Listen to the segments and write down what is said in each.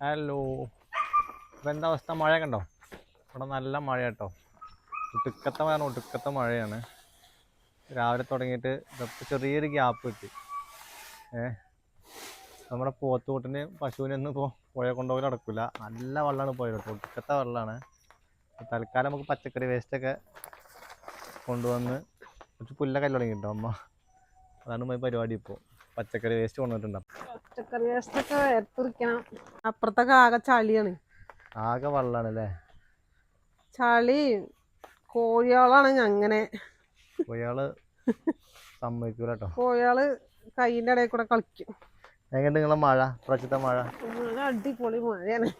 Hello. ഇപ്പം എന്താ അവസ്ഥ? മഴ കണ്ടോ ഇവിടെ നല്ല മഴ കേട്ടോ. ഒടുക്കത്തെ മഴ ഒടുക്കത്തെ മഴയാണ്. രാവിലെ തുടങ്ങിയിട്ട് ഇതൊക്കെ ചെറിയൊരു ഗ്യാപ്പ് കിട്ടി. ഏ? നമ്മുടെ പോത്തുകൂട്ടിന് പശുവിനൊന്നും ഇപ്പോൾ പുഴ കൊണ്ടുപോയി നടക്കില്ല നല്ല വെള്ളമാണ് പോയത് കേട്ടോ ഒടുക്കത്തെ വെള്ളമാണ്. തൽക്കാലം നമുക്ക് പച്ചക്കറി വേസ്റ്റൊക്കെ കൊണ്ടുവന്ന് കുറച്ച് പുല്ലൊക്കെ അല്ല തുടങ്ങി കേട്ടോ അമ്മ. അതാണ് പരിപാടി ഇപ്പോൾ പച്ചക്കറി വേസ്റ്റ് കൊണ്ടുവന്നിട്ടുണ്ട് പച്ചക്കറി വേസ്റ്റൊക്കെ അപ്പുറത്തൊക്കെ ആകെ ചളിയാണ്. ആകെ വെള്ളമാണ് അല്ലേ ചളി കോഴികളാണ് അങ്ങനെ കോഴിയാൾ സമ്മതിക്കൂല കേട്ടോ കോഴികൾ കൈയിന്റെ ഇടയിൽ കൂടെ കളിക്കും. എങ്ങനെ നിങ്ങളെ മഴ? പ്രസിദ്ധ മഴ? മഴ അടിപൊളി മഴയാണ്.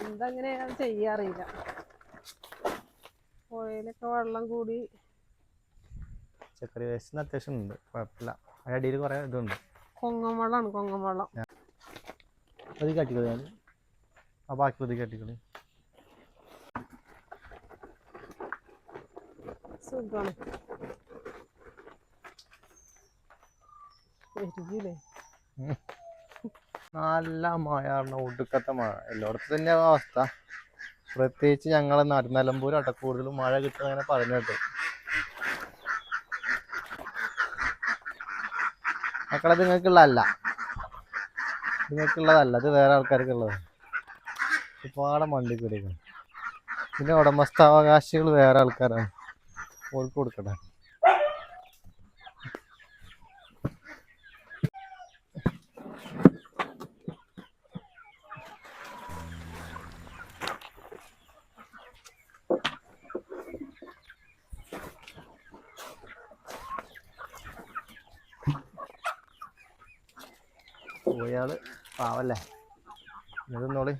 എന്തങ്ങനെ ചെയ്യാറില്ല പുഴയിലൊക്കെ വെള്ളം കൂടി. പച്ചക്കറി വേസ്റ്റിന് അത്യാവശ്യം ഉണ്ട്. കുഴപ്പമില്ല. അതിന്റെ അടിയിൽ കുറേ ഇതുണ്ട്. കൊങ്ങൻ വെള്ളം അത് കാട്ടിക്കളി ഞാൻ. ആ ബാക്കി ഇത് കാട്ടിക്കളി. സുഖമാണ് നല്ല മഴ ഒടുക്കത്തെ മഴ. എല്ലായിടത്തും തന്നെ അവസ്ഥ. പ്രത്യേകിച്ച് ഞങ്ങളെ നാട്ടിൽ നിലമ്പൂരാട്ടോ കൂടുതലും മഴ കിട്ടുന്ന അങ്ങനെ പറഞ്ഞു കേട്ടോ മക്കളെ നിങ്ങൾക്കുള്ളതല്ല. നിങ്ങൾക്കുള്ളതല്ല അത് വേറെ ആൾക്കാർക്കുള്ളത്. ഒരുപാട് മണ്ടി കൂടിയാണ് പിന്നെ ഉടമസ്ഥാവകാശികൾ വേറെ ആൾക്കാരാണ്. ഓർക്ക് കൊടുക്കട്ടെ പോയാൾ പാവല്ലേ? ഇതൊന്നോളി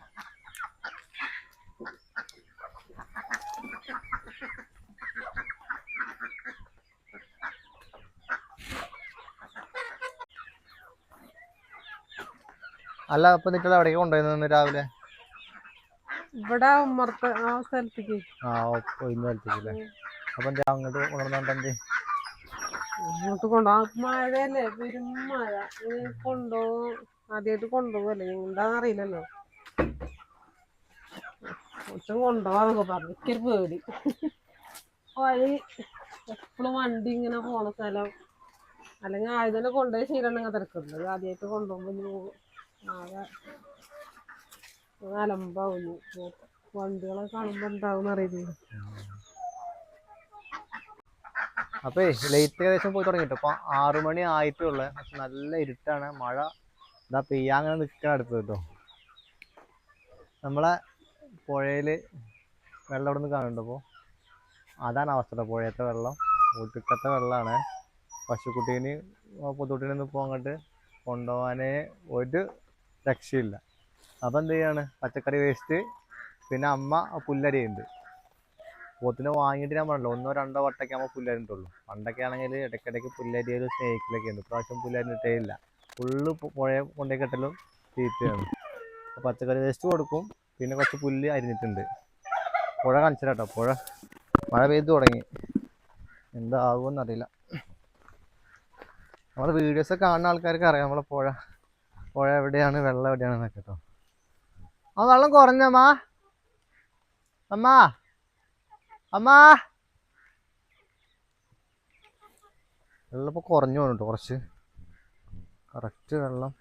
അല്ല അപ്പൊ നിങ്ങൾ എവിടേക്ക് കൊണ്ടുപോയിരുന്നു രാവിലെ? ഇവിടെ സ്ഥലത്തേക്ക്. ആ ഒഴിഞ്ഞ സ്ഥലത്തേക്കല്ലേ അപ്പൊ എന്താ അങ്ങോട്ട് കൊണ്ടുവന്നിട്ടെന്ത് കൊണ്ടുപോകാം മഴയല്ലേ പെരും മഴ. കൊണ്ടുപോകും ആദ്യമായിട്ട് കൊണ്ടുപോകല്ലേ എന്താണെന്ന് അറിയില്ലല്ലോ ഒട്ടും കൊണ്ടുപോകാന്നൊക്കെ പറഞ്ഞു. എനിക്കൊരു പേടി. വഴി എപ്പോഴും വണ്ടി ഇങ്ങനെ പോണ സ്ഥലം. അല്ലെങ്കിൽ ആയുധനെ കൊണ്ടുപോയി ശീലം തിരക്കുള്ളത് ആദ്യമായിട്ട് കൊണ്ടുപോകുമ്പോൾ അലമ്പാവും വണ്ടികളെ കാണുമ്പോൾ എന്താവും അറിയില്ല. അപ്പൊ ലൈറ്റ് ഏകദേശം പോയി തുടങ്ങിട്ടോ. ഇപ്പൊ ആറു മണി ആയിട്ടുള്ളേ നല്ല ഇരുട്ടാണ്. മഴ ഇതാ പെയ്യാ അങ്ങനെ നിൽക്കാൻ അടുത്ത് കേട്ടോ. നമ്മളെ പുഴയിൽ വെള്ളം ഇവിടെ നിന്ന് കാണുന്നുണ്ട് അതാണ് അവസ്ഥ പുഴയത്തെ വെള്ളം ഒടുക്കത്തെ വെള്ളമാണ് പശുക്കുട്ടീന് പൊതുക്കുട്ടീനൊന്നും ഇപ്പോൾ അങ്ങോട്ട് കൊണ്ടുപോകാനേ ഒരു രക്ഷയില്ല. അപ്പം എന്ത് ചെയ്യാണ്? പച്ചക്കറി വേസ്റ്റ് പിന്നെ അമ്മ പുല്ലരിയുണ്ട് പോത്തിനെ വാങ്ങിയിട്ട് ഞാൻ പറഞ്ഞല്ലോ ഒന്നോ രണ്ടോ വട്ടൊക്കെ ആകുമ്പോൾ പുല്ലരിട്ടുള്ളൂ പണ്ടൊക്കെ ആണെങ്കിൽ ഇടയ്ക്കിടയ്ക്ക് പുല്ലരിയൊരു സ്നേഹിക്കലൊക്കെ ഉണ്ട് ഇപ്രാവശ്യം പുല്ലരിട്ടേ ഇല്ല. ഫുള്ള് പുഴ കൊണ്ടേ കെട്ടലും തീറ്റയാണ്. അപ്പോൾ പച്ചക്കറി വേസ്റ്റ് കൊടുക്കും. പിന്നെ കുറച്ച് പുല്ല് അരിഞ്ഞിട്ടുണ്ട്. പുഴ കാണിച്ചില്ല കേട്ടോ പുഴ. മഴ പെയ്തു തുടങ്ങി. എന്താകുമെന്ന് അറിയില്ല നമ്മളെ വീഡിയോസ് കാണുന്ന ആൾക്കാർക്ക് അറിയാം നമ്മളെ പുഴ. പുഴ എവിടെയാണ് വെള്ളം എവിടെയാണെന്നൊക്കെ കേട്ടോ ആ വെള്ളം കുറഞ്ഞമ്മാ അമ്മാ? അമ്മാ? വെള്ളം ഇപ്പോൾ കുറഞ്ഞു പോകുന്നുണ്ട് കുറച്ച്. കറക്റ്റ് വെള്ളം.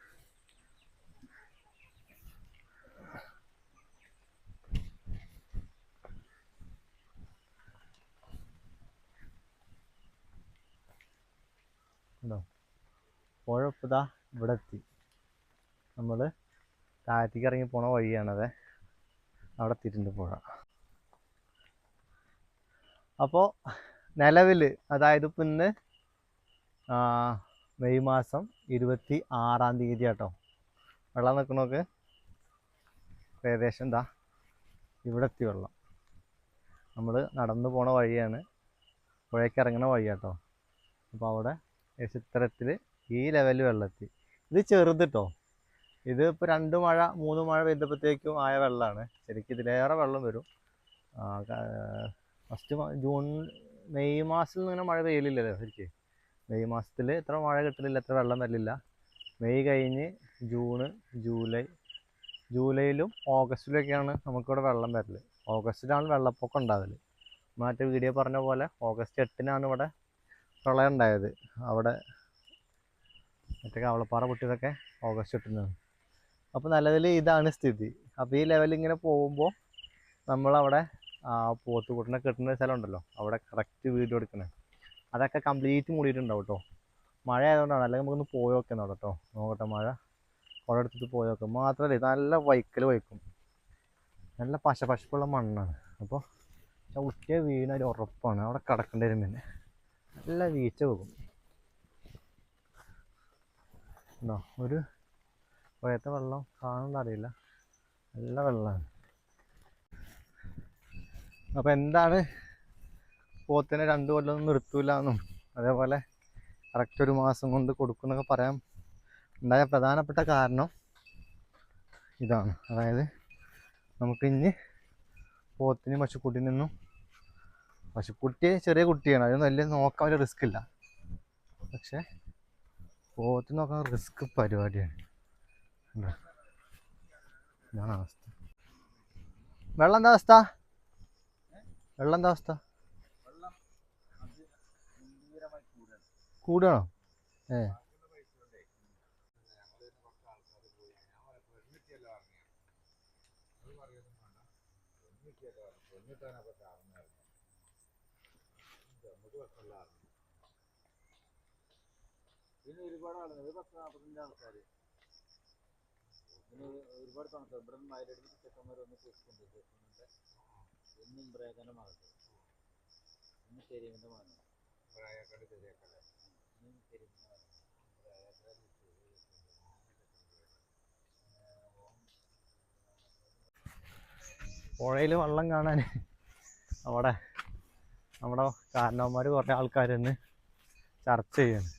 ഉണ്ടോ ഇവിടെ എത്തി നമ്മൾ താഴത്തേക്ക് ഇറങ്ങി പോണ വഴിയാണത്. അവിടെ എത്തിയിട്ടുണ്ട് പുഴ. അപ്പോൾ നിലവിൽ അതായത് ഇപ്പം ഇന്ന് മെയ് മാസം ഇരുപത്തി ആറാം തീയതി കേട്ടോ വെള്ളം നിൽക്കണോക്ക് ഏകദേശം എന്താ ഇവിടെ എത്തി വെള്ളം. നമ്മൾ നടന്നു പോണ വഴിയാണ്. പുഴയ്ക്ക് ഇറങ്ങണ വഴി കേട്ടോ അപ്പോൾ അവിടെ ചിത്രത്തിൽ ഈ ലെവലിൽ വെള്ളമെത്തി ഇത് ചെറുത് കേട്ടോ ഇത് ഇപ്പോൾ രണ്ട് മഴ മൂന്ന് മഴ പെയ്തപ്പോഴത്തേക്കും ആയ വെള്ളമാണ് ശരിക്കും ഇതിലേറെ വെള്ളം വരും. ഫസ്റ്റ് ജൂൺ മെയ് മാസത്തിൽ ഇങ്ങനെ മഴ പെയ്യലില്ലല്ലോ ശരിക്കും. മെയ് മാസത്തിൽ എത്ര മഴ കിട്ടലില്ല ഇത്ര വെള്ളം വരില്ല. മെയ് കഴിഞ്ഞ് ജൂണ് ജൂലൈ ജൂലൈയിലും ഓഗസ്റ്റിലൊക്കെയാണ് നമുക്കിവിടെ വെള്ളം വരൽ ഓഗസ്റ്റിലാണ് വെള്ളപ്പൊക്കം ഉണ്ടാകൽ മറ്റേ വീഡിയോ പറഞ്ഞ പോലെ ഓഗസ്റ്റ് എട്ടിനാണ് ഇവിടെ പ്രളയം ഉണ്ടായത്. അവിടെ മറ്റേ കവളപ്പാറ പൊട്ടിയതൊക്കെ ഓഗസ്റ്റ് എട്ടിനാണ്. അപ്പോൾ നിലവിൽ ഇതാണ് സ്ഥിതി. അപ്പോൾ ഈ ലെവൽ ഇങ്ങനെ പോകുമ്പോൾ നമ്മളവിടെ പോത്തുകൂട്ടിനെ കെട്ടുന്ന സ്ഥലമുണ്ടല്ലോ അവിടെ കറക്റ്റ് വീഡിയോ എടുക്കണേ. അതൊക്കെ കംപ്ലീറ്റ് മൂടിയിട്ടുണ്ടാവും കേട്ടോ മഴ ആയതുകൊണ്ടാണ് അല്ലെങ്കിൽ നമുക്കൊന്ന് പോയി നോക്കാം കേട്ടോ നോക്കട്ടെ മഴ. കുഴ എടുത്തിട്ട് പോയി നോക്കാം. മാത്രമല്ല നല്ല വൈക്കൽ വൈക്കും. നല്ല പശ പശപ്പുള്ള മണ്ണാണ്. അപ്പോൾ ചവിട്ടിയ വീണ ഒരു ഉറപ്പാണ്. അവിടെ കിടക്കേണ്ടി വരും പിന്നെ. നല്ല വീഴ്ച പോകും ഉണ്ടോ ഒരു പുഴയത്തെ വെള്ളം കാണുന്ന അറിയില്ല. നല്ല വെള്ളമാണ് അപ്പോൾ എന്താണ് പോത്തിനെ രണ്ട് കൊല്ലം നിർത്തൂല എന്നും അതേപോലെ കറക്റ്റ് ഒരു മാസം കൊണ്ട് കൊടുക്കുന്നൊക്കെ പറയാം. ഉണ്ടായ പ്രധാനപ്പെട്ട കാരണം ഇതാണ്. അതായത് നമുക്ക് ഇനി പോത്തിനും പശുക്കുട്ടിനൊന്നും പശുക്കുട്ടി ചെറിയ കുട്ടിയാണ്. അതിന് വലിയ നോക്കാൻ വലിയ റിസ്ക് ഇല്ല. പക്ഷെ പോത്തിന് നോക്കാൻ റിസ്ക് പരിപാടിയാണ്? ഇതാണ് അവസ്ഥ. വെള്ളം എന്താ അവസ്ഥ? വെള്ളം എന്താ അവസ്ഥ? കൂടുകയാണോ ഏ. പിന്നെ ഒരുപാട് ആളുകൾ ഒരു പത്ത് നാൽപ്പത്തഞ്ച് ആൾക്കാർ പിന്നെ ഒരുപാട് തണുത്ത ഇവിടെ മയിലടിച്ച് ചെക്കന്മാർ കുറിച്ചുകൊണ്ട് ചെക്കന്മാരുടെ ഒന്നും ബ്രേക്കന്റെ ഒന്ന് ഇന്ന് തെരുവിന്റെ മകൻ ഇന്ന് പുഴയിൽ വള്ളം കാണാൻ അവിടെ നമ്മുടെ കാരണവന്മാർ കുറേ ആൾക്കാർ ചർച്ച ചെയ്യുന്നു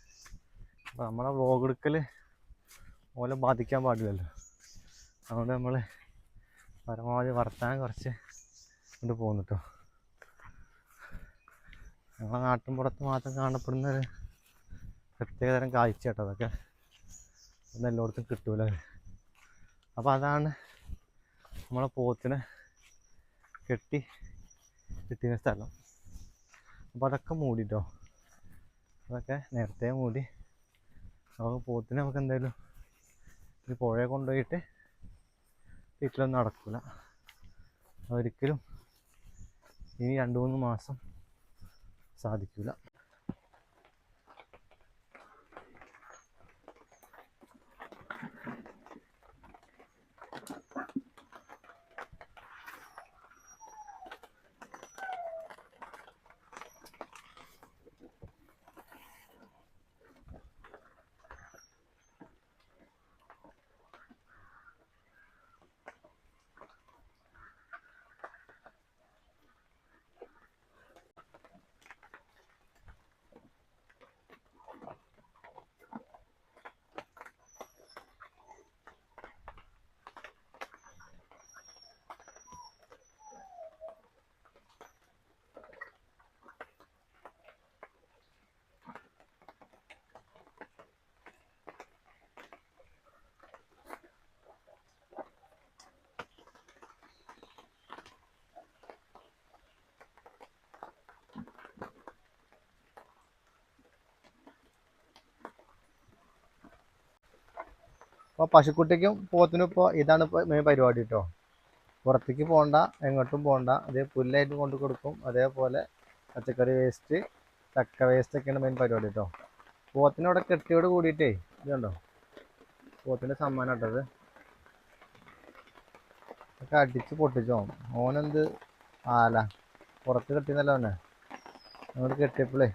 അപ്പോൾ നമ്മുടെ വ്ലോഗ് എടുക്കൽ ഓലെ ബാധിക്കാൻ പാടില്ലല്ലോ. അതുകൊണ്ട് നമ്മൾ പരമാവധി വർത്താനം കുറച്ച് കൊണ്ട് പോകുന്നു കേട്ടോ ഞങ്ങളെ നാട്ടിൻപുറത്ത് മാത്രം കാണപ്പെടുന്ന ഒരു പ്രത്യേകതരം കാഴ്ച കേട്ടോ അതൊക്കെ. ഒന്നും എല്ലായിടത്തും കിട്ടൂല. അപ്പോൾ അതാണ് നമ്മളെ പോത്തിനെ കെട്ടി കിട്ടിയ സ്ഥലം. അപ്പോൾ അതൊക്കെ മൂടിട്ടോ. അതൊക്കെ നേരത്തെ മൂടി. നമുക്ക് പോത്തിനെ നമുക്ക് എന്തായാലും ഒരു പുഴയെ കൊണ്ടുപോയിട്ട് വീട്ടിലൊന്നും നടക്കില്ല ഒരിക്കലും ഇനി രണ്ട് മൂന്ന് മാസം സാധിക്കില്ല അപ്പോൾ പശുക്കുട്ടിക്കും പോത്തിനും ഇപ്പോൾ ഇതാണ് ഇപ്പോൾ മെയിൻ പരിപാടി കേട്ടോ പുറത്തേക്ക് പോകണ്ട എങ്ങോട്ടും പോകണ്ട അതേ പുല്ലായിട്ട് കൊണ്ട് കൊടുക്കും. അതേപോലെ പച്ചക്കറി വേസ്റ്റ് ചക്ക വേസ്റ്റ് ഒക്കെയാണ് മെയിൻ പരിപാടി കേട്ടോ പോത്തിനോടെ കെട്ടിയോട് കൂടിയിട്ടേ ഇത് കണ്ടോ? പോത്തിന്റെ സമ്മാനം ഇട്ടത് ഒക്കെ അടിച്ച് പൊട്ടിച്ചോ? ഓനെന്ത് ആല? പുറത്ത് കെട്ടിയെന്നല്ലോ അവനെ? അങ്ങോട്ട് കെട്ടിയപ്പോഴേ